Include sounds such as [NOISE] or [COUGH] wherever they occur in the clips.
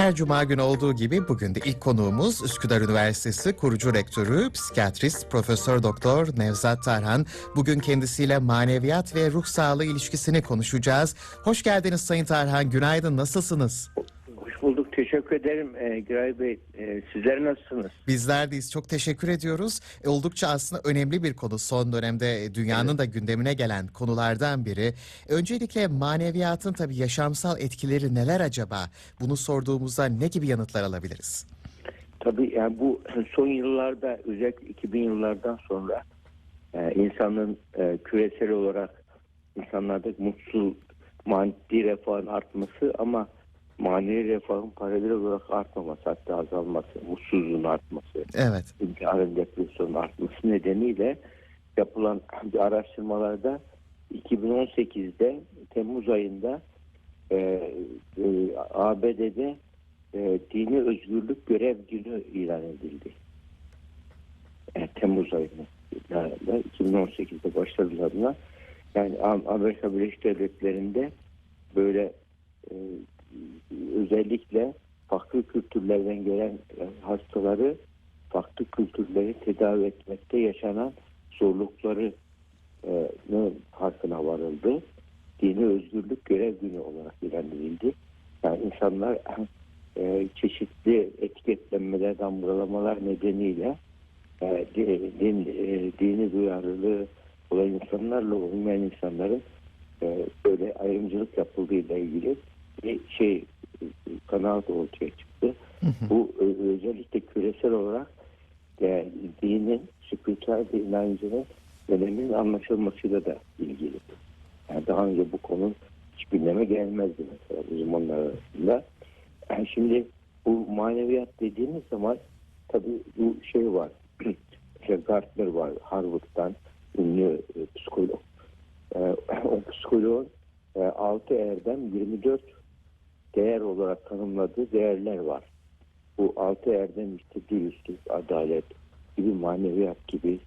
Her cuma günü olduğu gibi bugün de ilk konuğumuz Üsküdar Üniversitesi kurucu rektörü, psikiyatrist Profesör Doktor Nevzat Tarhan. Bugün kendisiyle maneviyat ve ruh sağlığı ilişkisini konuşacağız. Hoş geldiniz Sayın Tarhan. Günaydın. Nasılsınız? Hoş bulduk. Teşekkür ederim ee, Giray Bey. Ee, sizler nasılsınız? Bizler deyiz. Çok teşekkür ediyoruz. E, oldukça aslında önemli bir konu. Son dönemde e, dünyanın da gündemine gelen konulardan biri. Öncelikle maneviyatın tabii yaşamsal etkileri neler acaba? Bunu sorduğumuzda ne gibi yanıtlar alabiliriz? Tabii yani bu son yıllarda özellikle 2000 yıllardan sonra e, insanın e, küresel olarak insanlarda mutsuz maddi refahın artması ama manevi refahın paralel olarak artmaması hatta azalması, mutsuzluğun artması, Evet. intiharın depresyonun artması nedeniyle yapılan bir araştırmalarda 2018'de Temmuz ayında e, e, ABD'de e, dini özgürlük görev günü ilan edildi. E, Temmuz ayında yani 2018'de başladılarına yani Am- Amerika Birleşik Devletleri'nde böyle e, özellikle farklı kültürlerden gelen e, hastaları farklı kültürleri tedavi etmekte yaşanan zorlukları e, farkına varıldı. Dini özgürlük görev günü olarak ilan edildi. Yani insanlar e, çeşitli etiketlenmeler, damgalamalar nedeniyle e, di- din, dini duyarlılığı olan insanlarla olmayan insanların böyle ayrımcılık yapıldığıyla ilgili şey e, kanaat ortaya çıktı. Bu ö- özellikle küresel olarak e, dinin, spiritüel inancının öneminin anlaşılmasıyla da ilgili. Yani daha önce bu konu hiç gündeme gelmezdi mesela uzmanlar arasında. Yani şimdi bu maneviyat dediğimiz zaman tabii bu şey var. işte [CLEARS THROAT] Gartner var Harvard'dan ünlü e, psikolog. E, [CLEARS THROAT] o psikoloğun e, 6 erdem 24 değer olarak tanımladığı değerler var. Bu altı erdem işte dürüstlük, adalet gibi maneviyat gibi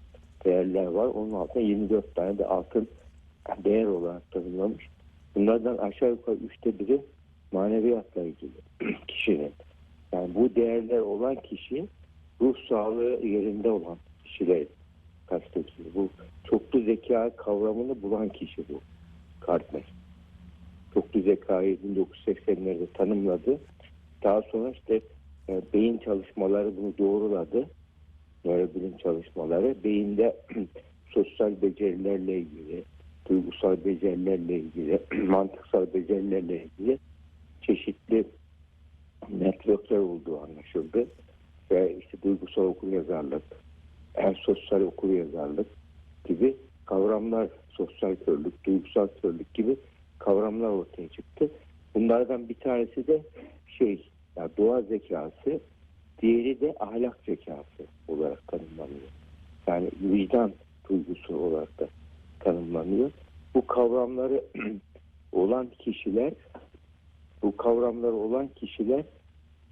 değerler var. Onun altında 24 tane de altın değer olarak tanımlamış. Bunlardan aşağı yukarı üçte biri maneviyatla ilgili [CLEARS THROAT] kişinin. Yani bu değerler olan kişi ruh sağlığı yerinde olan kişiler kastediyor. Bu çoklu zeka kavramını bulan kişi bu. Gartner. Çoklu zekayı 1980'lerde tanımladı. Daha sonra işte e, beyin çalışmaları bunu doğruladı. Nörobilim çalışmaları. Beyinde [CLEARS THROAT] sosyal becerilerle ilgili, duygusal becerilerle ilgili, [CLEARS THROAT] mantıksal becerilerle ilgili çeşitli networkler olduğu anlaşıldı. Ve işte duygusal okuryazarlık, en sosyal okuryazarlık gibi kavramlar, sosyal körlük, duygusal körlük gibi kavramlar ortaya çıktı. Bunlardan bir tanesi de şey, yani doğa zekası, diğeri de ahlak zekası olarak tanımlanıyor. Yani vicdan duygusu olarak da tanımlanıyor. Bu kavramları [CLEARS THROAT] olan kişiler, bu kavramları olan kişiler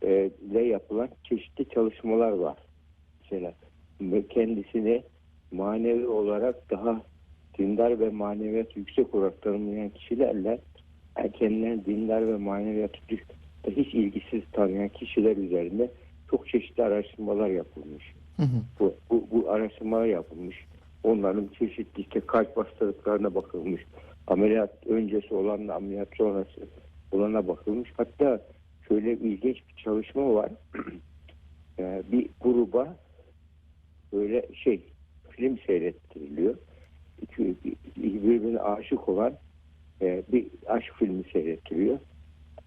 e, ile yapılan çeşitli çalışmalar var. Mesela kendisini manevi olarak daha dindar ve maneviyat yüksek olarak tanımlayan kişilerle kendilerini dindar ve maneviyat hiç ilgisiz tanıyan kişiler üzerinde çok çeşitli araştırmalar yapılmış. Hı hı. Bu, bu, bu araştırmalar yapılmış. Onların çeşitli işte kalp hastalıklarına bakılmış. Ameliyat öncesi olanla ameliyat sonrası olana bakılmış. Hatta şöyle ilginç bir çalışma var. [CLEARS THROAT] Ee, bir gruba böyle şey film seyrettiriliyor. Birbirine aşık olan e, bir aşk filmi seyrettiriyor.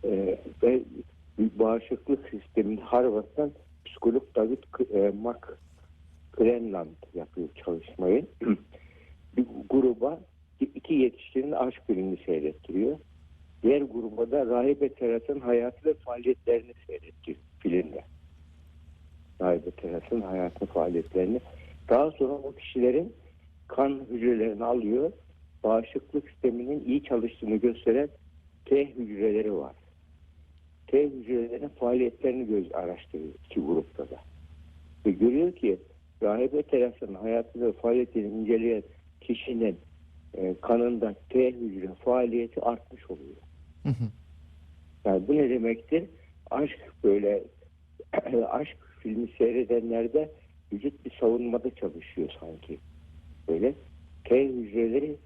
E, ve bağışıklık sisteminde Harvard'dan psikolog David e, McClelland yapıyor çalışmayı. [CLEARS THROAT] bir gruba iki yetişkinin aşk filmini seyrettiriyor. Diğer gruba da Rahibe Teras'ın hayatı ve faaliyetlerini seyrettiriyor filmde. Rahibe Teras'ın hayatı faaliyetlerini. Daha sonra o kişilerin kan hücrelerini alıyor. Bağışıklık sisteminin iyi çalıştığını gösteren T hücreleri var. T hücrelerinin faaliyetlerini göz araştırıyor iki grupta da. Ve görüyor ki rahibe terasının hayatını ve faaliyetini inceleyen kişinin e, kanında T hücre faaliyeti artmış oluyor. Hı hı. Yani bu ne demektir? aşk böyle [CLEARS THROAT] aşk filmi seyredenlerde vücut bir savunmada çalışıyor sanki. Böyle T hücreleri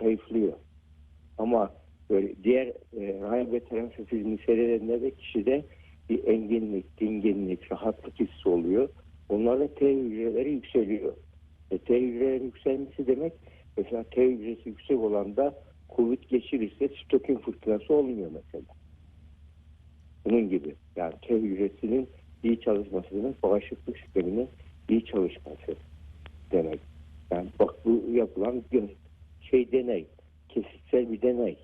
zayıflıyor. Ama böyle diğer e, rahip ve terapi filmi seyredenlerde kişide bir enginlik, dinginlik, rahatlık hissi oluyor. Onlarda T hücreleri yükseliyor. E, T hücreleri yükselmesi demek mesela T hücresi yüksek olanda kuvvet geçirirse stokin fırtınası olmuyor mesela. Bunun gibi. Yani T hücresinin iyi çalışması demek bağışıklık sisteminin iyi çalışması demek. Yani bak bu yapılan bir şey deney. Kesitsel bir deney.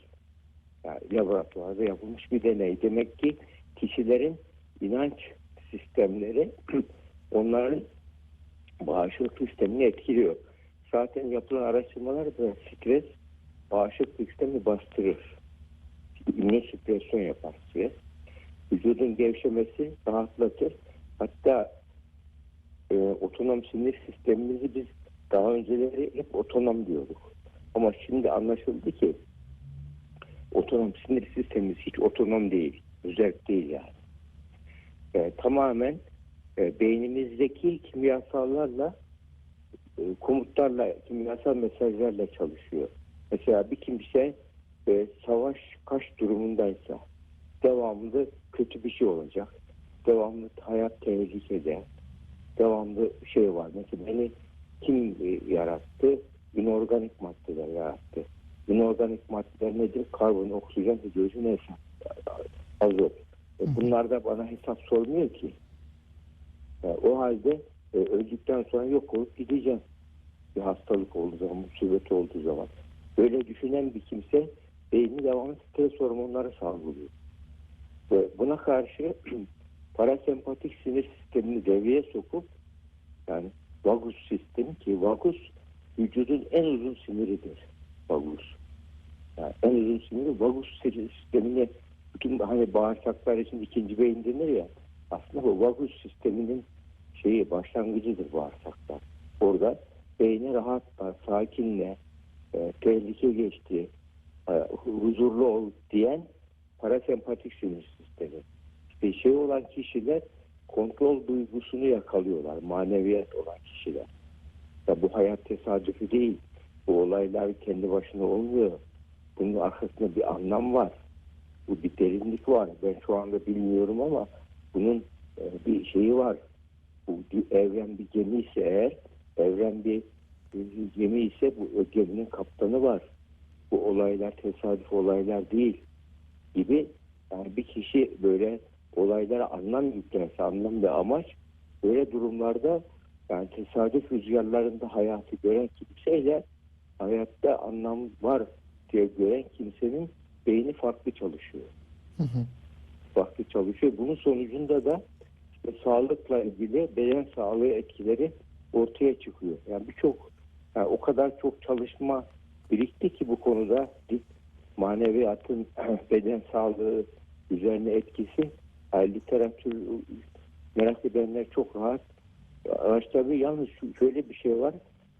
Yani laboratuvarda yapılmış bir deney. Demek ki kişilerin inanç sistemleri [CLEARS THROAT] onların bağışıklık sistemini etkiliyor. Zaten yapılan araştırmalar da stres bağışıklık sistemi bastırır. İmmünosüpresyon yapar stres. Vücudun gevşemesi rahatlatır. Hatta e, otonom sinir sistemimizi biz daha önceleri hep otonom diyorduk. Ama şimdi anlaşıldı ki otonom sinir sistemimiz hiç otonom değil. Özel değil yani. E, tamamen e, beynimizdeki kimyasallarla e, komutlarla, kimyasal mesajlarla çalışıyor. Mesela bir kimse e, savaş kaç durumundaysa devamlı kötü bir şey olacak. Devamlı hayat tehlikede. Devamlı şey var. Mesela beni kim e, yarattı? İnorganik maddeler yarattı. İnorganik maddeler nedir? Karbon, oksijen, hidrojen, neyse. Azot. E, bunlar da bana hesap sormuyor ki. Yani o halde e, öldükten sonra yok olup gideceğim. Bir hastalık olduğu zaman, musibet olduğu zaman. Böyle düşünen bir kimse beyni devamlı stres hormonları salgılıyor. Ve buna karşı [CLEARS THROAT] parasempatik sinir sistemini devreye sokup yani vagus sistemi ki vagus vücudun en uzun siniridir. Vagus. Yani en uzun siniri vagus sistemini bütün hani bağırsaklar için ikinci beyin denir ya aslında bu vagus sisteminin şeyi başlangıcıdır bağırsaklar. Orada beyni rahatla, sakinle, e, tehlike geçti, e, huzurlu ol diyen parasempatik sinir sistemi. İşte şey olan kişiler kontrol duygusunu yakalıyorlar. Maneviyat olan kişiler. Ya bu hayat tesadüfi değil. Bu olaylar kendi başına olmuyor. Bunun arkasında bir anlam var. Bu bir derinlik var. Ben şu anda bilmiyorum ama bunun e, bir şeyi var. Bu evren bir gemi ise eğer evren bir, bir gemi ise bu geminin kaptanı var. Bu olaylar tesadüf olaylar değil gibi yani bir kişi böyle olaylara anlam yüklerse, anlam ve amaç böyle durumlarda yani tesadüf rüzgarlarında hayatı gören kimseyle hayatta anlam var diye gören kimsenin beyni farklı çalışıyor. Hı hı. Farklı çalışıyor. Bunun sonucunda da işte sağlıkla ilgili beden sağlığı etkileri ortaya çıkıyor. Yani birçok yani o kadar çok çalışma birikti ki bu konuda maneviyatın [CLEARS THROAT] beden sağlığı üzerine etkisi literatür merak edenler çok rahat araştırıyor. Yalnız şöyle bir şey var.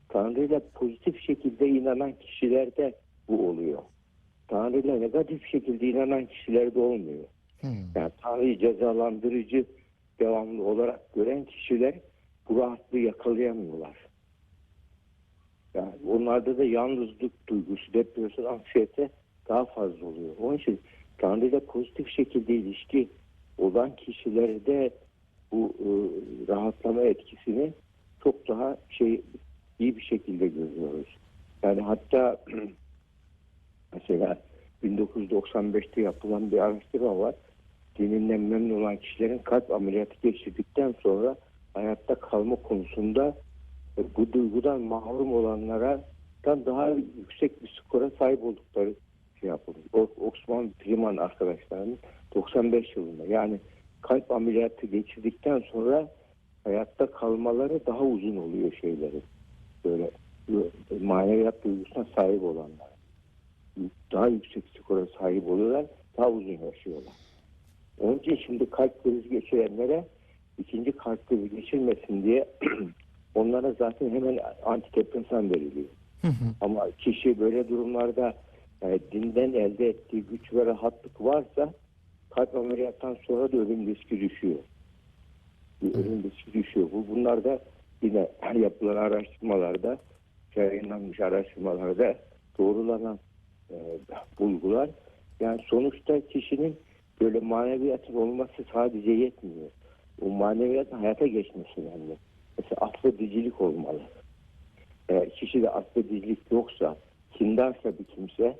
Tanrı'yla pozitif şekilde inanan kişilerde bu oluyor. Tanrı'yla negatif şekilde inanan kişilerde olmuyor. Hı. Yani Tanrı'yı cezalandırıcı devamlı olarak gören kişiler bu rahatlığı yakalayamıyorlar. Yani onlarda da yalnızlık duygusu, depresyon, anksiyete daha fazla oluyor. Onun için Tanrı'yla pozitif şekilde ilişki olan kişilerde bu e, rahatlama etkisini çok daha şey iyi bir şekilde görüyoruz. Yani hatta [CLEARS THROAT] mesela 1995'te yapılan bir araştırma var. Dininden memnun olan kişilerin kalp ameliyatı geçirdikten sonra hayatta kalma konusunda e, bu duygudan mahrum olanlara daha yüksek bir skora sahip oldukları şey yapıldı. O, Osman Priman arkadaşlarının 95 yılında yani kalp ameliyatı geçirdikten sonra hayatta kalmaları daha uzun oluyor şeyleri. Böyle maneviyat duygusuna sahip olanlar. Daha yüksek skora sahip oluyorlar, daha uzun yaşıyorlar. Onun için şimdi kalp krizi geçirenlere ikinci kalp krizi geçirmesin diye [CLEARS THROAT] onlara zaten hemen antidepresan veriliyor. Hı hı. Ama kişi böyle durumlarda e, dinden elde ettiği güç ve rahatlık varsa kalp ameliyattan sonra da ölüm riski düşüyor. Bir ölüm riski düşüyor. Bu bunlar da yine [CLEARS THROAT] yapılan araştırmalarda yayınlanmış araştırmalarda doğrulanan e, bulgular. Yani sonuçta kişinin böyle maneviyatın olması sadece yetmiyor. O maneviyatın hayata geçmesi önemli. Mesela affedicilik olmalı. Eğer kişide affedicilik yoksa, kindarsa bir kimse,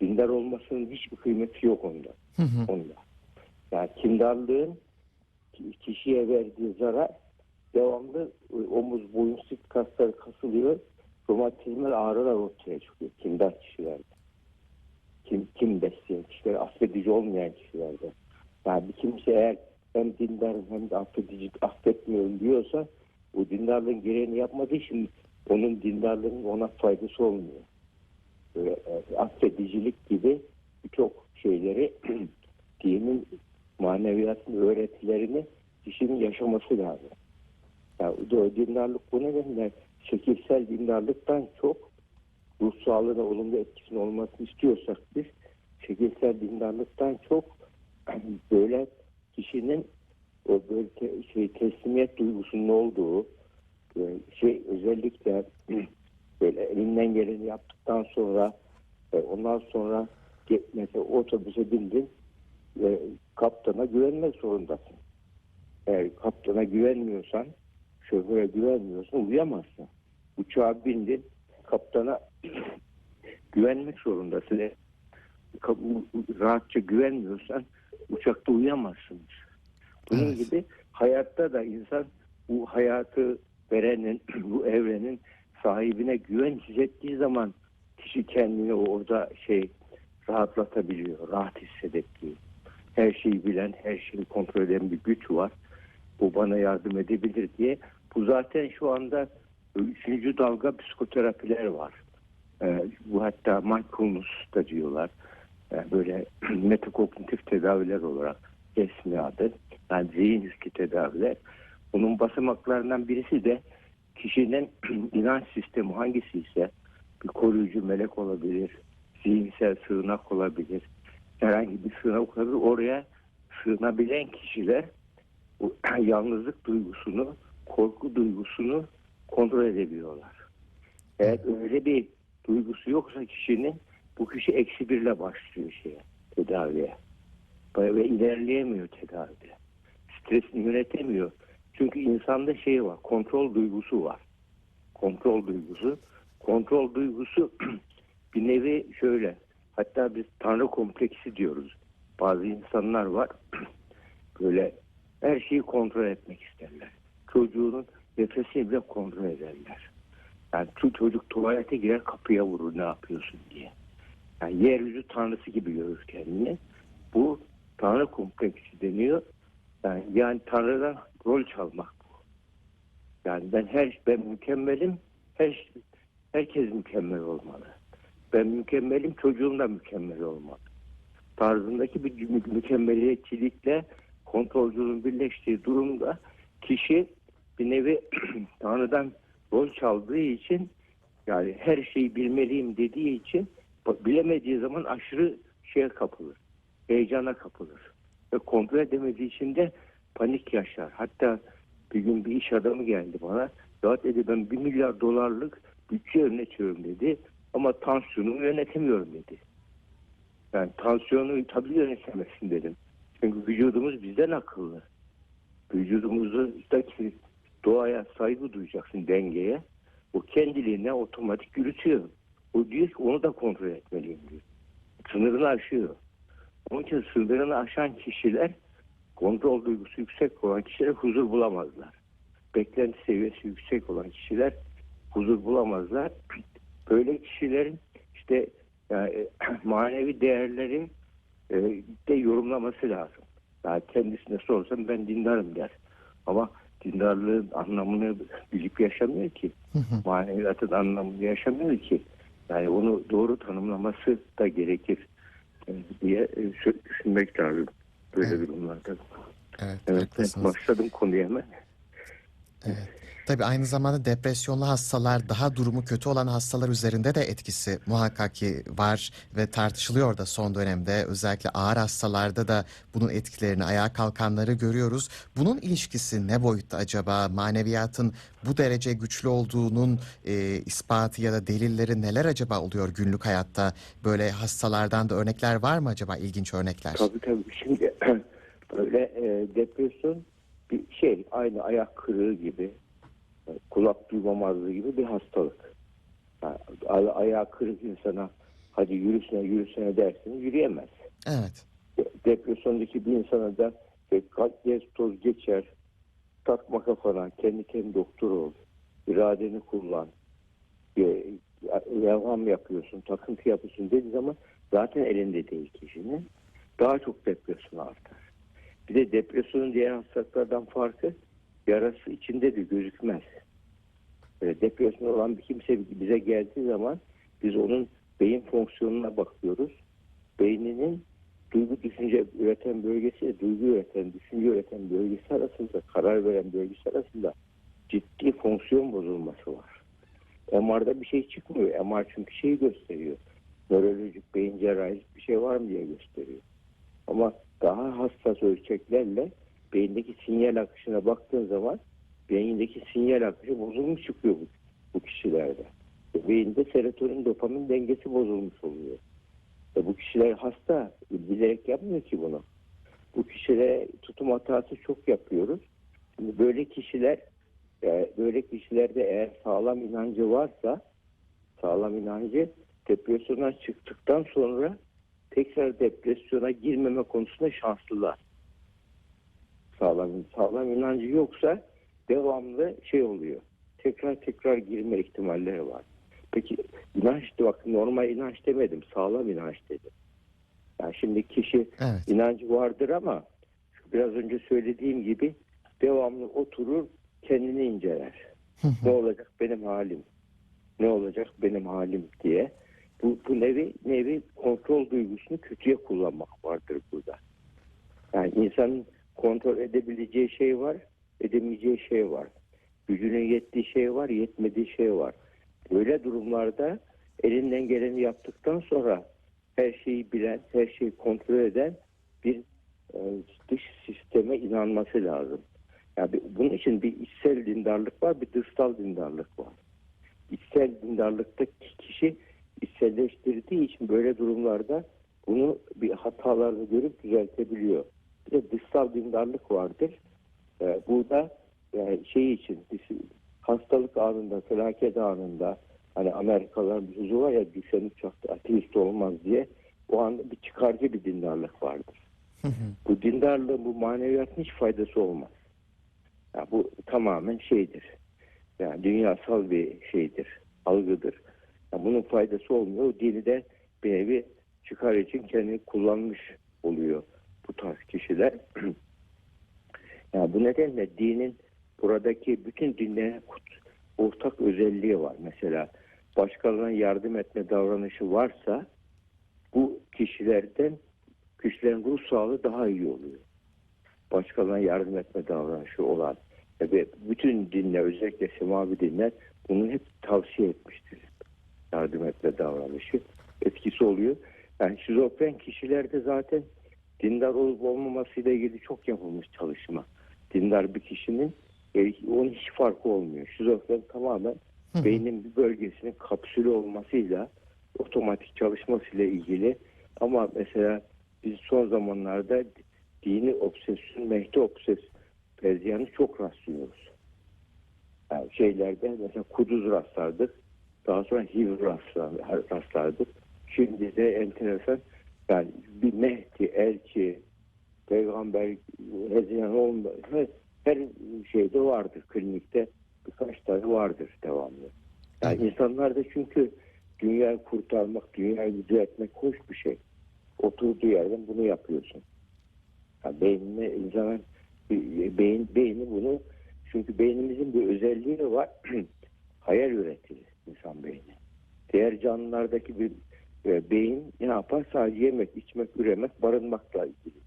dindar olmasının hiçbir kıymeti yok onda. onda. Yani kindarlığın ki- kişiye verdiği zarar devamlı e, omuz, boyun, sırt kasları kasılıyor. Romatizmal ağrılar ortaya çıkıyor kindar kişilerde. Kim, kim besleyen kişiler, affedici olmayan kişilerde. Yani bir kimse eğer hem dindarım hem de affedici, affetmiyorum diyorsa o dindarlığın gereğini yapmadığı için onun dindarlığının ona faydası olmuyor. Böyle, e, affedicilik gibi birçok şeyleri [CLEARS THROAT] dinin maneviyatın öğretilerini kişinin yaşaması lazım. Yani dindarlık bu nedenle şekilsel dindarlıktan çok ruh sağlığına olumlu etkisinin olmasını istiyorsak biz şekilsel dindarlıktan çok [CLEARS THROAT] böyle kişinin o böyle te- şey teslimiyet duygusunun olduğu e, şey özellikle [CLEARS THROAT] böyle elinden geleni yaptıktan sonra e, ondan sonra mesela otobüse bindin ve kaptana güvenmek zorundasın. Eğer kaptana güvenmiyorsan, şoföre güvenmiyorsan uyuyamazsın. Uçağa bindin, kaptana [CLEARS THROAT] güvenmek zorundasın. E, Rahatça güvenmiyorsan uçakta uyuyamazsınız. Bunun Evet. gibi hayatta da insan bu hayatı verenin, [CLEARS THROAT] bu evrenin sahibine güven hissettiği zaman kişi kendini orada şey rahatlatabiliyor, rahat hissedebiliyor. Her şeyi bilen, her şeyi kontrol eden bir güç var. Bu bana yardım edebilir diye. Bu zaten şu anda üçüncü dalga psikoterapiler var. Ee, bu hatta mindfulness da diyorlar. Ee, böyle [CLEARS THROAT] metakognitif tedaviler olarak resmi adı. Yani zihin üstü tedaviler. Bunun basamaklarından birisi de kişinin [CLEARS THROAT] inanç sistemi hangisi ise bir koruyucu melek olabilir, zihinsel sığınak olabilir, herhangi bir sığınak olabilir. Oraya sığınabilen kişiler bu [CLEARS THROAT] yalnızlık duygusunu, korku duygusunu kontrol edebiliyorlar. Eğer öyle bir duygusu yoksa kişinin bu kişi eksi birle başlıyor şeye, tedaviye. Ve ilerleyemiyor tedavide. Stresini yönetemiyor. Çünkü insanda şey var, kontrol duygusu var. Kontrol duygusu. Kontrol duygusu [CLEARS THROAT] bir nevi şöyle. Hatta biz tanrı kompleksi diyoruz. Bazı insanlar var. [CLEARS THROAT] Böyle her şeyi kontrol etmek isterler. Çocuğunun nefesini bile kontrol ederler. Yani çocuk tuvalete girer kapıya vurur ne yapıyorsun diye. Yani yeryüzü tanrısı gibi görür kendini. Bu tanrı kompleksi deniyor. Yani, yani tanrıdan rol çalmak bu. Yani ben her ben mükemmelim. Her herkes mükemmel olmalı. Ben mükemmelim, çocuğum da mükemmel olmalı. Tarzındaki bir mü- mükemmeliyetçilikle kontrolcünün birleştiği durumda kişi bir nevi [CLEARS THROAT] Tanrı'dan rol çaldığı için yani her şeyi bilmeliyim dediği için bilemediği zaman aşırı şeye kapılır. Heyecana kapılır. Ve kontrol edemediği için de panik yaşar. Hatta bir gün bir iş adamı geldi bana. Ya dedi ben bir milyar dolarlık bütçe yönetiyorum dedi. Ama tansiyonumu yönetemiyorum dedi. Yani tansiyonu tabii yönetemezsin dedim. Çünkü vücudumuz bizden akıllı. Vücudumuzdaki doğaya saygı duyacaksın dengeye. O kendiliğine otomatik yürütüyor. O diyor ki onu da kontrol etmeliyim diyor. Sınırını aşıyor. Onun için sınırını aşan kişiler kontrol duygusu yüksek olan kişiler huzur bulamazlar. Beklenti seviyesi yüksek olan kişiler huzur bulamazlar. Böyle kişilerin işte yani, [CLEARS THROAT] manevi değerleri e, de yorumlaması lazım. Yani kendisine sorsam ben dindarım der. Ama dindarlığın anlamını bilip yaşamıyor ki. Maneviyatın anlamını yaşamıyor ki. Yani onu doğru tanımlaması da gerekir e, diye e, düşünmek lazım böyle Evet. durumlarda. Evet, Evet, haklısınız. başladım konuya hemen. Evet. Tabii aynı zamanda depresyonlu hastalar daha durumu kötü olan hastalar üzerinde de etkisi muhakkak ki var ve tartışılıyor da son dönemde özellikle ağır hastalarda da bunun etkilerini ayağa kalkanları görüyoruz. Bunun ilişkisi ne boyutta acaba? Maneviyatın bu derece güçlü olduğunun e, ispatı ya da delilleri neler acaba oluyor günlük hayatta? Böyle hastalardan da örnekler var mı acaba ilginç örnekler? Tabii tabii. Şimdi [CLEARS THROAT] böyle e, depresyon bir şey aynı ayak kırığı gibi kulak duymamazlığı gibi bir hastalık. Yani, ay- ayağı kırık insana hadi yürüsene yürüsene dersiniz yürüyemez. Evet. De- Depresyondaki bir insana da e, kalp gez toz geçer takma kafana kendi kendi doktor ol iradeni kullan e, devam yapıyorsun takıntı yapıyorsun dediği zaman zaten elinde değil kişinin daha çok depresyon artar. Bir de depresyonun diğer hastalıklardan farkı yarası içinde de gözükmez. Depresyon olan bir kimse bize geldiği zaman biz onun beyin fonksiyonuna bakıyoruz. Beyninin duygu düşünce üreten bölgesi duygu üreten, düşünce üreten bölgesi arasında, karar veren bölgesi arasında ciddi fonksiyon bozulması var. MR'da bir şey çıkmıyor. MR çünkü şeyi gösteriyor. Nörolojik, beyin cerrahisi bir şey var mı diye gösteriyor. Ama daha hassas ölçeklerle beyindeki sinyal akışına baktığın zaman beyindeki sinyal akışı bozulmuş çıkıyor bu, bu kişilerde. Ve Beyinde serotonin dopamin dengesi bozulmuş oluyor. E bu kişiler hasta bilerek yapmıyor ki bunu. Bu kişilere tutum hatası çok yapıyoruz. Şimdi böyle kişiler e, böyle kişilerde eğer sağlam inancı varsa sağlam inancı depresyona çıktıktan sonra tekrar depresyona girmeme konusunda şanslılar. Sağlam, sağlam inancı yoksa devamlı şey oluyor. Tekrar tekrar girme ihtimalleri var. Peki inanç bak normal inanç demedim. Sağlam inanç dedim. Yani şimdi kişi Evet. inancı vardır ama biraz önce söylediğim gibi devamlı oturur kendini inceler. ne olacak benim halim? Ne olacak benim halim diye. Bu, bu nevi, nevi kontrol duygusunu kötüye kullanmak vardır burada. Yani insanın kontrol edebileceği şey var, edemeyeceği şey var. Gücünün yettiği şey var, yetmediği şey var. Böyle durumlarda elinden geleni yaptıktan sonra her şeyi bilen, her şeyi kontrol eden bir e, dış sisteme inanması lazım. Yani bunun için bir içsel dindarlık var, bir dışsal dindarlık var. İçsel dindarlıkta kişi içselleştirdiği için böyle durumlarda bunu bir hatalarını görüp düzeltebiliyor. Bir de dışsal dindarlık vardır. Ee, bu da yani şey için hastalık anında, felaket anında hani Amerikalıların bir sözü var ya düşen uçakta ateist olmaz diye o anda bir çıkarcı bir dindarlık vardır. bu dindarlığın bu maneviyatın hiç faydası olmaz. Yani bu tamamen şeydir. Yani dünyasal bir şeydir, algıdır. Yani bunun faydası olmuyor. O dini de bir nevi çıkar için kendini kullanmış oluyor bu tarz kişiler. [CLEARS THROAT] yani bu nedenle dinin buradaki bütün dinlerin kut- ortak özelliği var. Mesela başkalarına yardım etme davranışı varsa bu kişilerden kişilerin ruh sağlığı daha iyi oluyor. Başkalarına yardım etme davranışı olan ve bütün dinler özellikle semavi dinler bunu hep tavsiye etmiştir. Yardım etme davranışı etkisi oluyor. Yani şizofren kişilerde zaten dindar olup olmamasıyla ilgili çok yapılmış çalışma. Dindar bir kişinin e, onun hiç farkı olmuyor. Şizofren tamamen beynin bir bölgesinin kapsülü olmasıyla otomatik çalışmasıyla ilgili ama mesela biz son zamanlarda dini obsesyon, mehdi obses perziyanı çok rastlıyoruz. Yani şeylerde mesela kuduz rastlardık. Daha sonra HIV rastlar- rastlardık. Şimdi de enteresan yani bir Mehdi, elçi, peygamber, Hazine olma, her, şeyde vardır. Klinikte birkaç tane vardır devamlı. Yani insanlar da çünkü dünyayı kurtarmak, dünyayı düzeltmek hoş bir şey. Oturduğu yerden bunu yapıyorsun. Yani beynine insanın beyin, beyni bunu çünkü beynimizin bir özelliği var. [CLEARS THROAT] Hayal üretir insan beyni. Diğer canlılardaki bir e, beyin ne yapar? Sadece yemek, içmek, üremek, barınmakla ilgilidir.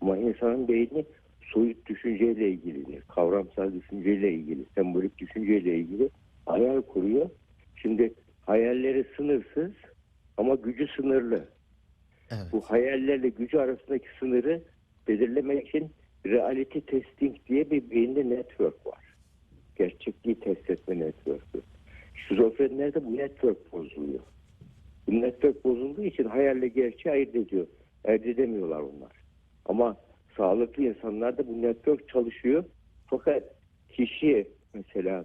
Ama insanın beyni soyut düşünceyle ilgilidir. Kavramsal düşünceyle ilgili, sembolik düşünceyle ilgili hayal kuruyor. Şimdi hayalleri sınırsız ama gücü sınırlı. Evet. Bu hayallerle gücü arasındaki sınırı belirlemek için reality testing diye bir beyinde network var. Gerçekliği test etme network'ü. Şizofrenlerde bu network bozuluyor. Bu network bozulduğu için hayalle gerçeği ayırt ediyor. Ayırt edemiyorlar onlar. Ama sağlıklı insanlarda bu network çalışıyor. Fakat kişi mesela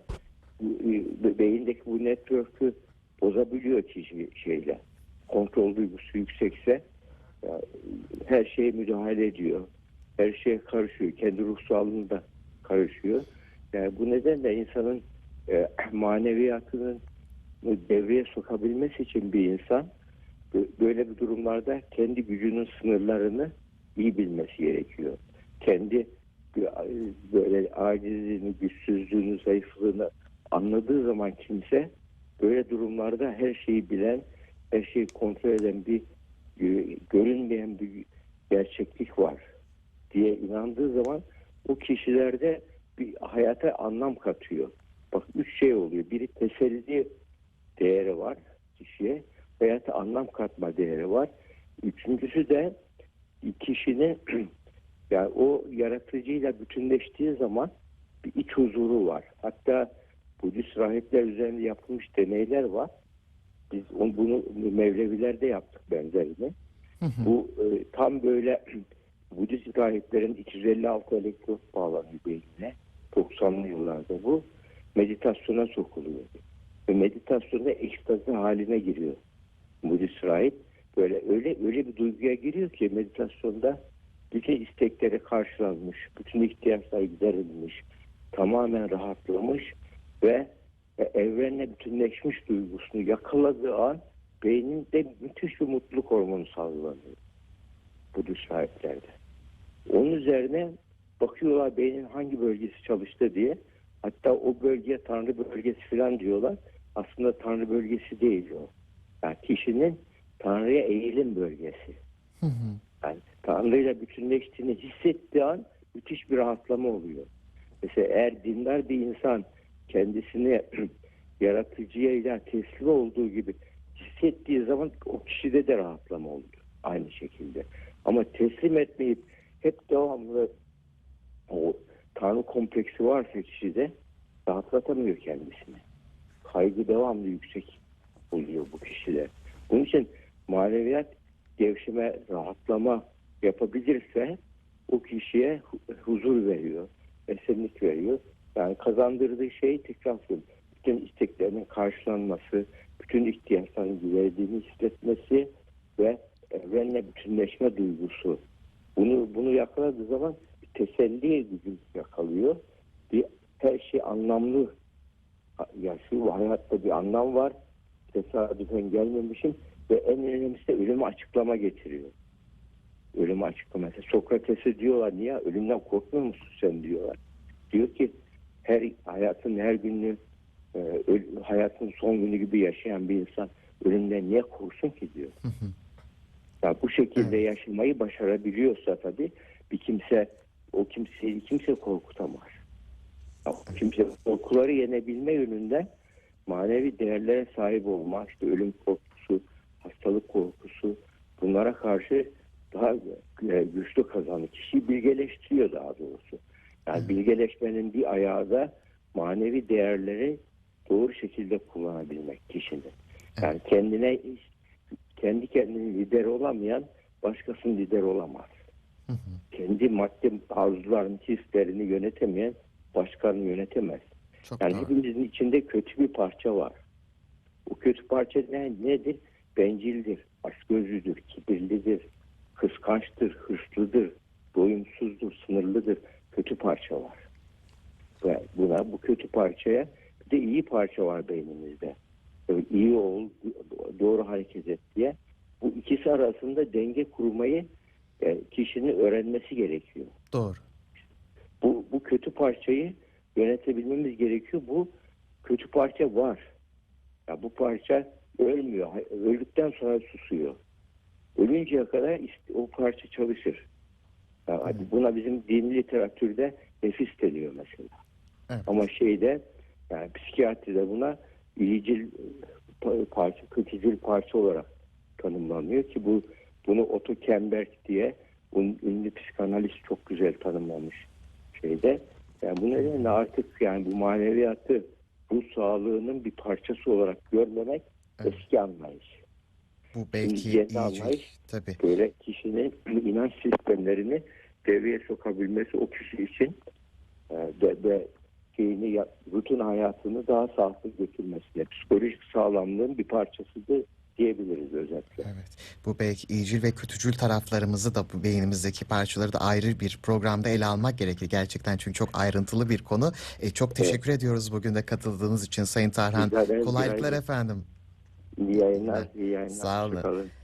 e, beyindeki bu network'ü bozabiliyor kişi şeyle. Kontrol duygusu yüksekse her şeye müdahale ediyor. Her şeye karışıyor. Kendi ruh sağlığına da karışıyor. Yani bu nedenle insanın e, [CLEARS THROAT] maneviyatının devreye sokabilmesi için bir insan bö- böyle bir durumlarda kendi gücünün sınırlarını iyi bilmesi gerekiyor. Kendi böyle acizliğini, güçsüzlüğünü, zayıflığını anladığı zaman kimse böyle durumlarda her şeyi bilen, her şeyi kontrol eden bir e, görünmeyen bir gerçeklik var diye inandığı zaman o kişilerde bir hayata anlam katıyor. Bak üç şey oluyor. Biri teselli değeri var kişiye. Hayata anlam katma değeri var. Üçüncüsü de kişinin [CLEARS THROAT] yani o yaratıcıyla bütünleştiği zaman bir iç huzuru var. Hatta Budist rahipler üzerinde yapılmış deneyler var. Biz on- bunu Mevlevilerde yaptık benzerini. Hı hı. Bu e, tam böyle [CLEARS THROAT] Budist rahiplerin 256 elektrot bağlanıyor beynine. 90'lı yıllarda bu. Meditasyona sokuluyor. Ve meditasyonda ekstazi haline giriyor. Budist rahip böyle öyle öyle bir duyguya giriyor ki meditasyonda bütün istekleri karşılanmış, bütün ihtiyaçlar giderilmiş, tamamen rahatlamış ve e, evrenle bütünleşmiş duygusunu yakaladığı an beyninde müthiş bir mutluluk hormonu salgılanıyor. Budist sahiplerde. Onun üzerine bakıyorlar beynin hangi bölgesi çalıştı diye. Hatta o bölgeye tanrı bölgesi falan diyorlar. Aslında tanrı bölgesi değil o. Yani kişinin tanrıya eğilim bölgesi. Hı hı. Yani Tanrı'yla bütünleştiğini hissettiği an müthiş bir rahatlama oluyor. Mesela eğer dindar bir insan kendisini [CLEARS THROAT] yaratıcıya teslim olduğu gibi hissettiği zaman o kişide de rahatlama oluyor. Aynı şekilde. Ama teslim etmeyip hep devamlı o Tanrı kompleksi varsa kişide rahatlatamıyor kendisini. Kaygı devamlı yüksek oluyor bu kişide. Bunun için maneviyat gevşeme, rahatlama yapabilirse o kişiye hu- huzur veriyor, esenlik veriyor. Yani kazandırdığı şey tekrar söylüyorum. Bütün isteklerinin karşılanması, bütün ihtiyaçların giderildiğini hissetmesi ve evrenle bütünleşme duygusu. Bunu bunu yakaladığı zaman bir teselli gücü yakalıyor. Bir her şey anlamlı. Ya şu hayatta bir anlam var. Tesadüfen gelmemişim ve en önemlisi de ölümü açıklama getiriyor. Ölümü açıklama. Sokrates'e diyorlar niye ölümden korkmuyor musun sen diyorlar. Diyor ki her hayatın her günü e, öl- hayatın son günü gibi yaşayan bir insan ölümden niye korksun ki diyor. Hı hı. Ya bu şekilde Evet. yaşamayı başarabiliyorsa tabii bir kimse o kimseyi kimse korkutamaz. Ya kimse korkuları yenebilme yönünde manevi değerlere sahip olma, işte ölüm korkusu, hastalık korkusu bunlara karşı daha e, güçlü kazanır. Kişiyi bilgeleştiriyor daha doğrusu. Yani bilgeleşmenin bir ayağı da manevi değerleri doğru şekilde kullanabilmek kişinin. Yani kendine kendi kendinin lider olamayan başkasının lider olamaz. Hı hı. Kendi madde arzularını, hislerini yönetemeyen başkalarını yönetemez. Çok Yani doğru. hepimizin içinde kötü bir parça var. O kötü parça ne, nedir? Bencildir, açgözlüdür, kibirlidir, kıskançtır, hırslıdır, doyumsuzdur, sınırlıdır. Kötü parça var. Ve buna bu kötü parçaya bir de iyi parça var beynimizde. Böyle iyi ol, doğru hareket et diye. Bu ikisi arasında denge kurmayı e, kişinin öğrenmesi gerekiyor Doğru. bu, bu kötü parçayı yönetebilmemiz gerekiyor. Bu kötü parça var. Ya bu parça ölmüyor. Öldükten sonra susuyor. Ölünceye kadar işte o parça çalışır. Yani buna bizim dini literatürde nefis deniyor mesela. Evet. Ama şeyde yani psikiyatride buna iyicil pa- parça, kötücül parça olarak tanımlanıyor ki bu bunu Otto Kemberg diye ünlü psikanalist çok güzel tanımlamış şeyde. Yani bu nedenle artık yani bu maneviyatı ruh sağlığının bir parçası olarak görmemek Evet. eski anlayış. Bu belki yeni anlayış. Tabii. Böyle kişinin inanç sistemlerini devreye sokabilmesi o kişi için e, ve, ve şeyini, rutin hayatını daha sağlıklı götürmesine, psikolojik sağlamlığın bir parçasıdır diyebiliriz özetle. Evet. Bu belki iyicil ve kötücül taraflarımızı da bu beynimizdeki parçaları da ayrı bir programda ele almak gerekir. Gerçekten çünkü çok ayrıntılı bir konu. E, çok teşekkür ediyoruz bugün de katıldığınız için Sayın Tarhan. Ederim. Kolaylıklar Günaydın. efendim. Yayınlar, iyi yayınlar. Sağ olun. Hoşçakalın.